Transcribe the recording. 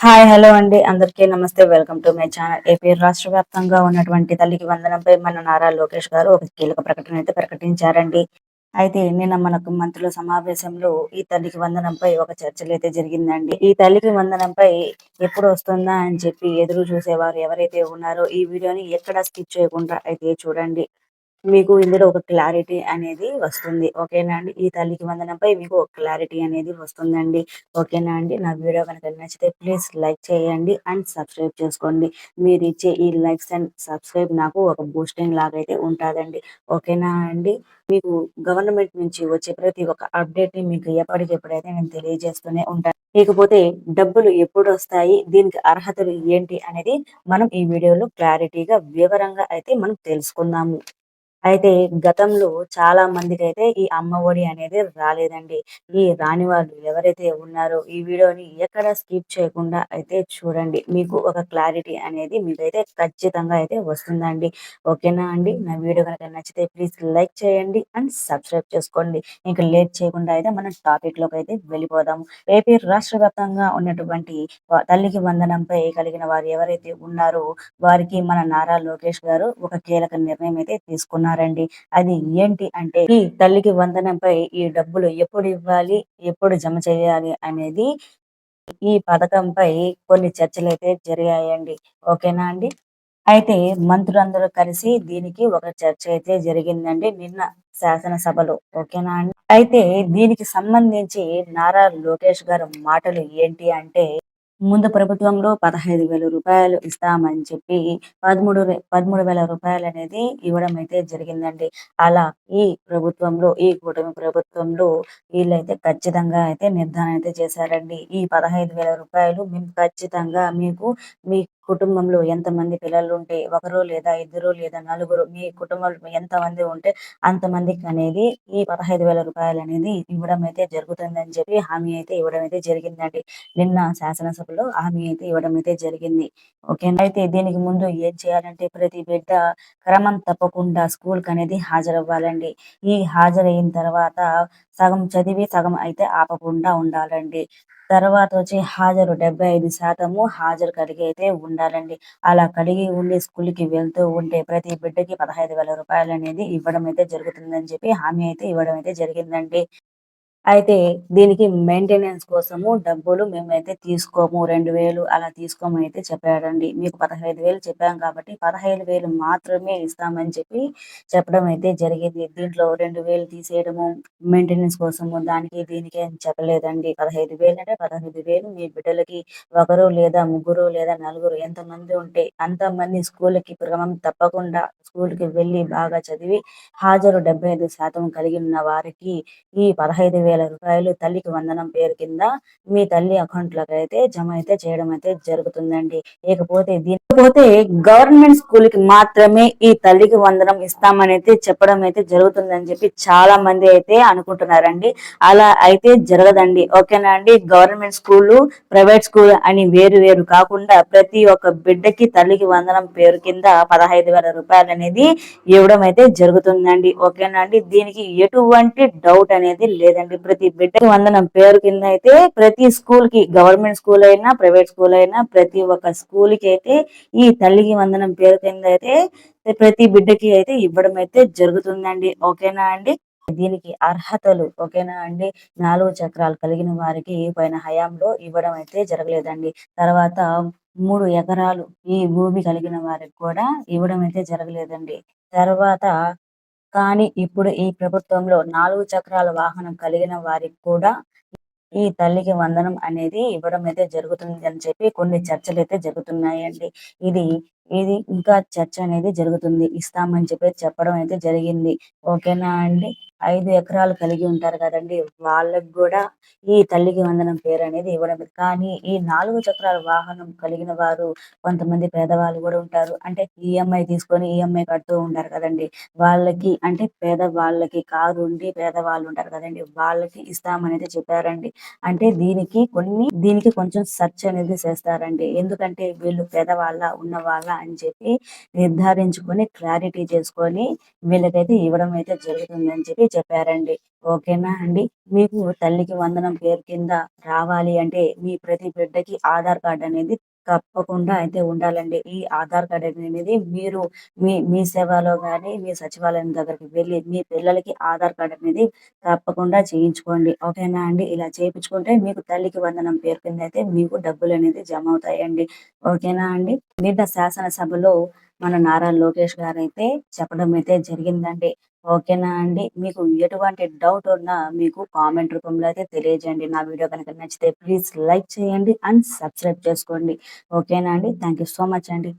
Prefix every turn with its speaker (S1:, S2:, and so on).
S1: Hi hello అండి. అందరికీ నమస్తే. Welcome to my channel. AP రాష్ట్ర వ్యాప్తంగా ఉన్నటువంటి తల్లికి వందనంపై మన నారా లోకేష్ గారు ఒక కీలక ప్రకటన అయితే ప్రకటించారండి. అయితే నిన్న మనకు మంత్రుల సమావేశంలో ఈ తల్లికి వందనంపై ఒక చర్చలు అయితే జరిగిందండి. ఈ తల్లికి వందనంపై ఎప్పుడు వస్తుందా అని చెప్పి ఎదురు చూసేవారు ఎవరైతే ఉన్నారో ఈ వీడియోని ఎక్కడ స్కిప్ చేయకుండా అయితే చూడండి. మీకు ఇందులో ఒక క్లారిటీ అనేది వస్తుంది. ఓకేనా అండి? ఈ తల్లికి వందనంపై మీకు ఒక క్లారిటీ అనేది వస్తుందండి. ఓకేనా అండి? నా వీడియో కనుక నచ్చితే ప్లీజ్ లైక్ చేయండి అండ్ సబ్స్క్రైబ్ చేసుకోండి. మీరు ఇచ్చే ఈ లైక్స్ అండ్ సబ్స్క్రైబ్ నాకు ఒక బూస్టింగ్ లాగా అయితే ఉంటుందండి. ఓకేనా అండి? మీకు గవర్నమెంట్ నుంచి వచ్చే ప్రతి ఒక్క అప్డేట్ని మీకు ఎప్పటికెప్పుడైతే నేను తెలియజేస్తూనే ఉంటాను లేకపోతే డబ్బులు ఎప్పుడు వస్తాయి? దీనికి అర్హతలు ఏంటి? అనేది మనం ఈ వీడియోలో క్లారిటీగా వివరంగా అయితే మనం తెలుసుకుందాము. అయితే గతంలో చాలా మందికి అయితే ఈ అమ్మ ఒడి అనేది రాలేదండి. ఈ రాని వాళ్ళు ఎవరైతే ఉన్నారో ఈ వీడియోని ఎక్కడ స్కిప్ చేయకుండా అయితే చూడండి. మీకు ఒక క్లారిటీ అనేది మీకైతే ఖచ్చితంగా అయితే వస్తుందండి. ఓకేనా అండి? నా వీడియో కనుక నచ్చితే ప్లీజ్ లైక్ చేయండి అండ్ సబ్స్క్రైబ్ చేసుకోండి. ఇంకా లేట్ చేయకుండా అయితే మనం టాపిక్లోకి అయితే వెళ్ళిపోదాము. ఏపీ రాష్ట్ర వ్యాప్తంగా ఉన్నటువంటి తల్లికి వందనంపై కలిగిన వారు ఎవరైతే ఉన్నారో వారికి మన నారా లోకేష్ గారు ఒక కీలక నిర్ణయం అయితే తీసుకున్నారు. చేస్తున్నారండి. అది ఏంటి అంటే ఈ తల్లికి వందనంపై ఈ డబ్బులు ఎప్పుడు ఇవ్వాలి ఎప్పుడు జమ చేయాలి అనేది ఈ పథకంపై కొన్ని చర్చలు అయితే జరిగాయండి. ఓకేనా అండి? అయితే మంత్రులందరూ కలిసి దీనికి ఒక చర్చ అయితే జరిగిందండి నిన్న శాసనసభలో. ఓకేనా అండి? అయితే దీనికి సంబంధించి నారా లోకేష్ గారు మాటలు ఏంటి అంటే ముందు ప్రభుత్వంలో పదహైదు వేల రూపాయలు ఇస్తామని చెప్పి పదమూడు పదమూడు వేల రూపాయలు అనేది ఇవ్వడం అయితే జరిగిందండి. అలా ఈ ప్రభుత్వంలో ఈ కూటమి ప్రభుత్వంలో వీళ్ళైతే ఖచ్చితంగా అయితే నిర్ధారణ అయితే చేశారండి. ఈ పదహైదు వేల రూపాయలు మేము ఖచ్చితంగా మీకు మీ కుటుంబంలో ఎంతమంది పిల్లలు ఉంటే ఒకరు లేదా ఇద్దరు లేదా నలుగురు మీ కుటుంబంలో ఎంతమంది ఉంటే అంతమందికి అనేది ఈ పదహైదు వేల రూపాయలు అనేది ఇవ్వడం అయితే జరుగుతుందని చెప్పి హామీ అయితే ఇవ్వడం అయితే జరిగిందండి. నిన్న శాసనసభలో హామీ అయితే ఇవ్వడం అయితే జరిగింది. ఓకే అయితే దీనికి ముందు ఏం చేయాలంటే ప్రతి బిడ్డ క్రమం తప్పకుండా స్కూల్కి అనేది హాజరవ్వాలండి. ఈ హాజరైన తర్వాత సగం చదివి సగం అయితే ఆపకుండా ఉండాలండి. తర్వాత వచ్చి హాజరు డెబ్బై ఐదు శాతము హాజరు కలిగి అయితే ఉండాలండి. అలా కలిగి ఉండి స్కూల్కి వెళ్తూ ఉంటే ప్రతి బిడ్డకి పదహైదు వేల రూపాయలు అనేది ఇవ్వడం అయితే జరుగుతుందని చెప్పి హామీ అయితే ఇవ్వడం అయితే జరిగిందండి. అయితే దీనికి మెయింటెనెన్స్ కోసము డబ్బులు మేమైతే తీసుకోము. రెండు వేలు అలా తీసుకోము అయితే చెప్పాడండి. మీకు పదహైదు వేలు చెప్పాం కాబట్టి పదహైదు వేలు మాత్రమే ఇస్తామని చెప్పి చెప్పడం అయితే జరిగింది. దీంట్లో రెండు వేలు తీసేయడము మెయింటెనెన్స్ కోసము దానికి దీనికి అని చెప్పలేదండి. పదహైదు వేలు అంటే పదహైదు వేలు మీ బిడ్డలకి ఒకరు లేదా ముగ్గురు లేదా నలుగురు ఎంతమంది ఉంటే అంతమంది స్కూల్కి క్రమం తప్పకుండా స్కూల్కి వెళ్ళి బాగా చదివి హాజరు డెబ్బై ఐదు శాతం కలిగి ఉన్న వారికి ఈ పదహైదు వేల రూపాయలు తల్లికి వందనం పేరు కింద మీ తల్లి అకౌంట్లోకి అయితే జమ అయితే చేయడం అయితే జరుగుతుందండి. ఇకపోతే దీనికపోతే గవర్నమెంట్ స్కూల్కి మాత్రమే ఈ తల్లికి వందనం ఇస్తామని చెప్పడం అయితే జరుగుతుందని చెప్పి చాలా మంది అయితే అనుకుంటున్నారండి. అలా అయితే జరగదండి. ఓకేనా అండి? గవర్నమెంట్ స్కూల్ ప్రైవేట్ స్కూల్ అని వేరు వేరు కాకుండా ప్రతి ఒక్క బిడ్డకి తల్లికి వందనం పేరు కింద పదహైదు వేల రూపాయలు అనేది ఇవ్వడం అయితే జరుగుతుందండి. ఓకేనా అండి? దీనికి ఎటువంటి డౌట్ అనేది లేదండి. ప్రతి బిడ్డకి వందనం. పేరు కింద అయితే ప్రతి స్కూల్కి గవర్నమెంట్ స్కూల్ అయినా ప్రైవేట్ స్కూల్ అయినా ప్రతి ఒక్క స్కూల్కి అయితే ఈ తల్లికి వందనం పేరు కింద అయితే ప్రతి బిడ్డకి అయితే ఇవ్వడం అయితే జరుగుతుందండి. ఓకేనా అండి? దీనికి అర్హతలు ఓకేనా అండి? నాలుగు చక్రాలు కలిగిన వారికి పైన హయాంలో ఇవ్వడం అయితే జరగలేదండి. తర్వాత మూడు ఎకరాలు ఈ భూమి కలిగిన వారికి కూడా ఇవ్వడం అయితే జరగలేదండి. తర్వాత కానీ ఇప్పుడు ఈ ప్రభుత్వంలో నాలుగు చక్రాల వాహనం కలిగిన వారికి కూడా ఈ తల్లికి వందనం అనేది ఇవ్వడం అయితే జరుగుతుంది అని చెప్పి కొన్ని చర్చలు అయితే జరుగుతున్నాయండి. ఇది ఇది ఇంకా చర్చ అనేది జరుగుతుంది. ఇస్తామని చెప్పి చెప్పడం అయితే జరిగింది. ఓకేనా అండి? ఐదు ఎకరాలు కలిగి ఉంటారు కదండి. వాళ్ళకి కూడా ఈ తల్లికి వందనం పేరు అనేది ఇవ్వడం. కానీ ఈ నాలుగు చక్రాల వాహనం కలిగిన వారు కొంతమంది పేదవాళ్ళు కూడా ఉంటారు. అంటే ఈఎంఐ తీసుకొని ఈఎంఐ కడుతూ ఉంటారు కదండి. వాళ్ళకి అంటే పేదవాళ్ళకి కారు ఉండి పేదవాళ్ళు ఉంటారు కదండి. వాళ్ళకి ఇస్తామనేది చెప్పారండి. అంటే దీనికి కొన్ని దీనికి కొంచెం సెర్చ్ అనేది చేస్తారండి. ఎందుకంటే వీళ్ళు పేదవాళ్ళ ఉన్న వాళ్ళ అని చెప్పి నిర్ధారించుకొని క్లారిటీ చేసుకొని వీళ్ళకైతే ఇవ్వడం అయితే జరుగుతుందని చెప్పి చెప్పారండి. ఓకేనా అండి? మీకు తల్లికి వందనం పేరు కింద రావాలి అంటే మీ ప్రతి బిడ్డకి ఆధార్ కార్డ్ అనేది తప్పకుండా అయితే ఉండాలండి. ఈ ఆధార్ కార్డ్ అనేది మీరు మీ మీ సేవలో కానీ మీ సచివాలయం దగ్గరికి వెళ్ళి మీ పిల్లలకి ఆధార్ కార్డ్ అనేది తప్పకుండా చేయించుకోండి. ఓకేనా అండి? ఇలా చేయించుకుంటే మీకు తల్లికి వందనం పేరు కింద అయితే మీకు డబ్బులు అనేది జమ అవుతాయండి. ఓకేనా అండి? నిన్న శాసనసభలో మన నారా లోకేష్ గారు అయితే చెప్పడం అయితే జరిగిందండి. ఓకేనా అండి? మీకు ఎటువంటి డౌట్ ఉన్నా మీకు కామెంట్ రూపంలో అయితే తెలియజేయండి. నా వీడియో కనుక నచ్చితే ప్లీజ్ లైక్ చేయండి అండ్ సబ్స్క్రైబ్ చేసుకోండి. ఓకేనా అండి? థ్యాంక్ సో మచ్ అండి.